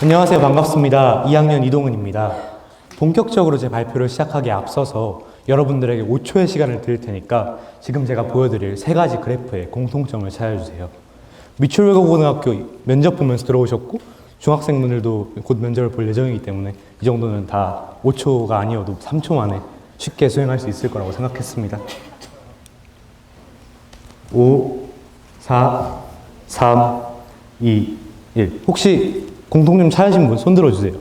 안녕하세요. 반갑습니다. 2학년 이동은입니다. 본격적으로 제 발표를 시작하기에 앞서서 여러분들에게 5초의 시간을 드릴 테니까 지금 제가 보여드릴 세 가지 그래프의 공통점을 찾아주세요. 미추홀외고고등학교 면접 보면서 들어오셨고 중학생분들도 곧 면접을 볼 예정이기 때문에 이 정도는 다 5초가 아니어도 3초 만에 쉽게 수행할 수 있을 거라고 생각했습니다. 5, 4, 3, 2, 1. 혹시 공통점 찾으신 분 손 들어주세요.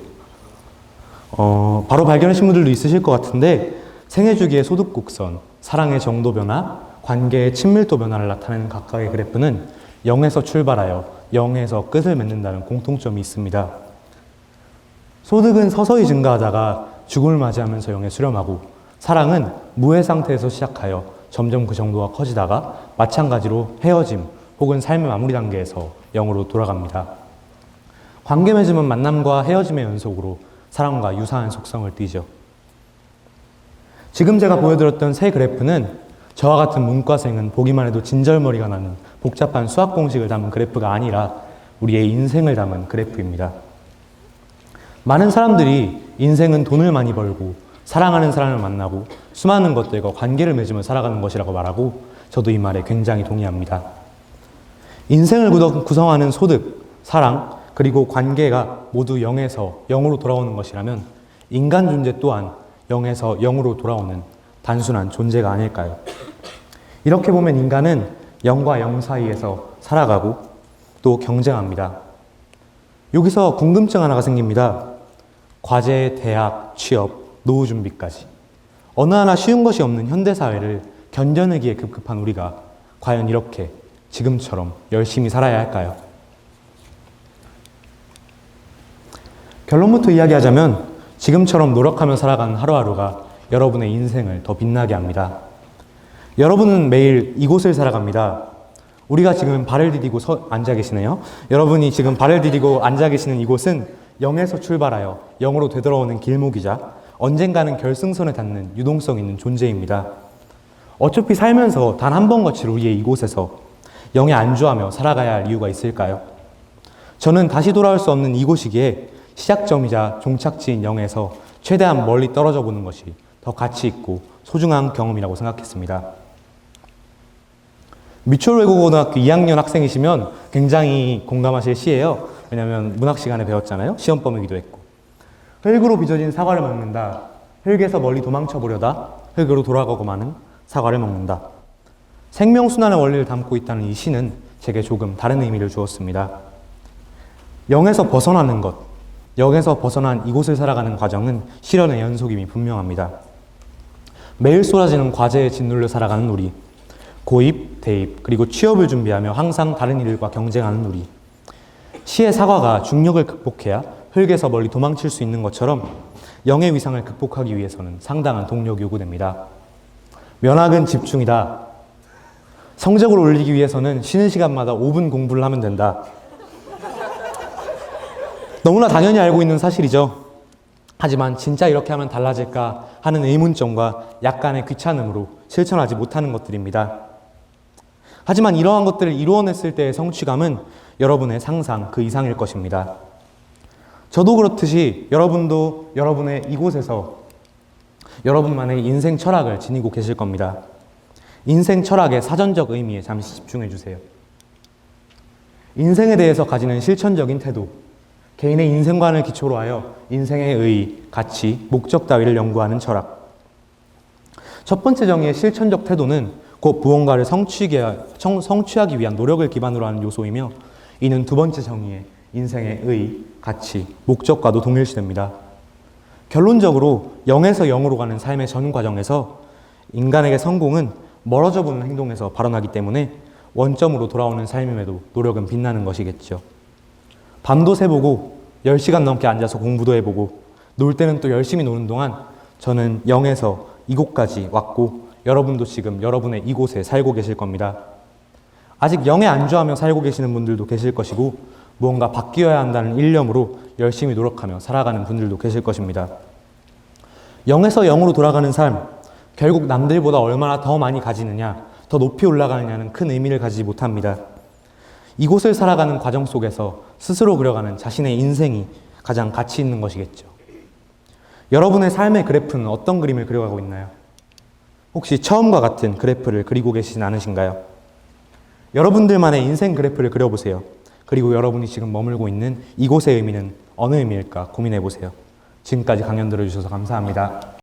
어, 바로 발견하신 분들도 있으실 것 같은데 생애 주기의 소득 곡선, 사랑의 정도 변화, 관계의 친밀도 변화를 나타내는 각각의 그래프는 0에서 출발하여 0에서 끝을 맺는다는 공통점이 있습니다. 소득은 서서히 증가하다가 죽음을 맞이하면서 0에 수렴하고 사랑은 무해 상태에서 시작하여 점점 그 정도가 커지다가 마찬가지로 헤어짐 혹은 삶의 마무리 단계에서 0으로 돌아갑니다. 관계 맺음은 만남과 헤어짐의 연속으로 사랑과 유사한 속성을 띠죠. 지금 제가 보여드렸던 세 그래프는 저와 같은 문과생은 보기만 해도 진절머리가 나는 복잡한 수학 공식을 담은 그래프가 아니라 우리의 인생을 담은 그래프입니다. 많은 사람들이 인생은 돈을 많이 벌고 사랑하는 사람을 만나고 수많은 것들과 관계를 맺으며 살아가는 것이라고 말하고 저도 이 말에 굉장히 동의합니다. 인생을 구성- 구성하는 소득, 사랑, 그리고 관계가 모두 0에서 0으로 돌아오는 것이라면 인간 존재 또한 0에서 0으로 돌아오는 단순한 존재가 아닐까요? 이렇게 보면 인간은 0과 0 사이에서 살아가고 또 경쟁합니다. 여기서 궁금증 하나가 생깁니다. 과제, 대학, 취업, 노후 준비까지. 어느 하나 쉬운 것이 없는 현대사회를 견뎌내기에 급급한 우리가 과연 이렇게 지금처럼 열심히 살아야 할까요? 결론부터 이야기하자면 지금처럼 노력하며 살아가는 하루하루가 여러분의 인생을 더 빛나게 합니다. 여러분은 매일 이곳을 살아갑니다. 우리가 지금 발을 디디고 서, 앉아 계시네요. 여러분이 지금 발을 디디고 앉아 계시는 이곳은 0에서 출발하여 0으로 되돌아오는 길목이자 언젠가는 결승선에 닿는 유동성 있는 존재입니다. 어차피 살면서 단 한 번 거칠 우리의 이곳에서 0에 안주하며 살아가야 할 이유가 있을까요? 저는 다시 돌아올 수 없는 이곳이기에 시작점이자 종착지인 0에서 최대한 멀리 떨어져 보는 것이 더 가치 있고 소중한 경험이라고 생각했습니다. 미추홀 외국어고등학교 2학년 학생이시면 굉장히 공감하실 시예요. 왜냐하면 문학 시간에 배웠잖아요. 시험 범위기도 했고. 흙으로 빚어진 사과를 먹는다. 흙에서 멀리 도망쳐 보려다 흙으로 돌아가고 마는 사과를 먹는다. 생명순환의 원리를 담고 있다는 이 시는 제게 조금 다른 의미를 주었습니다. 0에서 벗어나는 것, 0에서 벗어난 이곳을 살아가는 과정은 실현의 연속임이 분명합니다. 매일 쏟아지는 과제에 짓눌려 살아가는 우리, 고입, 대입, 그리고 취업을 준비하며 항상 다른 일과 경쟁하는 우리. 시의 사과가 중력을 극복해야 흙에서 멀리 도망칠 수 있는 것처럼 영의 위상을 극복하기 위해서는 상당한 동력이 요구됩니다. 면학은 집중이다. 성적을 올리기 위해서는 쉬는 시간마다 5분 공부를 하면 된다. 너무나 당연히 알고 있는 사실이죠. 하지만 진짜 이렇게 하면 달라질까 하는 의문점과 약간의 귀찮음으로 실천하지 못하는 것들입니다. 하지만 이러한 것들을 이루어냈을 때의 성취감은 여러분의 상상 그 이상일 것입니다. 저도 그렇듯이 여러분도 여러분의 이곳에서 여러분만의 인생 철학을 지니고 계실 겁니다. 인생 철학의 사전적 의미에 잠시 집중해 주세요. 인생에 대해서 가지는 실천적인 태도, 개인의 인생관을 기초로 하여 인생의 의, 가치, 목적 따위를 연구하는 철학. 첫 번째 정의의 실천적 태도는 곧 무언가를 성취하기, 위한 노력을 기반으로 하는 요소이며 이는 두 번째 정의의 인생의 의, 가치, 목적과도 동일시됩니다. 결론적으로 0에서 0으로 가는 삶의 전 과정에서 인간에게 성공은 멀어져 보는 행동에서 발원하기 때문에 원점으로 돌아오는 삶임에도 노력은 빛나는 것이겠죠. 밤도 새보고 10시간 넘게 앉아서 공부도 해보고 놀 때는 또 열심히 노는 동안 저는 0에서 이곳까지 왔고 여러분도 지금 여러분의 이곳에 살고 계실 겁니다. 아직 0에 안주하며 살고 계시는 분들도 계실 것이고 무언가 바뀌어야 한다는 일념으로 열심히 노력하며 살아가는 분들도 계실 것입니다. 0에서 0으로 돌아가는 삶, 결국 남들보다 얼마나 더 많이 가지느냐, 더 높이 올라가느냐는 큰 의미를 가지지 못합니다. 이곳을 살아가는 과정 속에서 스스로 그려가는 자신의 인생이 가장 가치 있는 것이겠죠. 여러분의 삶의 그래프는 어떤 그림을 그려가고 있나요? 혹시 처음과 같은 그래프를 그리고 계시진 않으신가요? 여러분들만의 인생 그래프를 그려보세요. 그리고 여러분이 지금 머물고 있는 이곳의 의미는 어느 의미일까 고민해 보세요. 지금까지 강연 들어주셔서 감사합니다.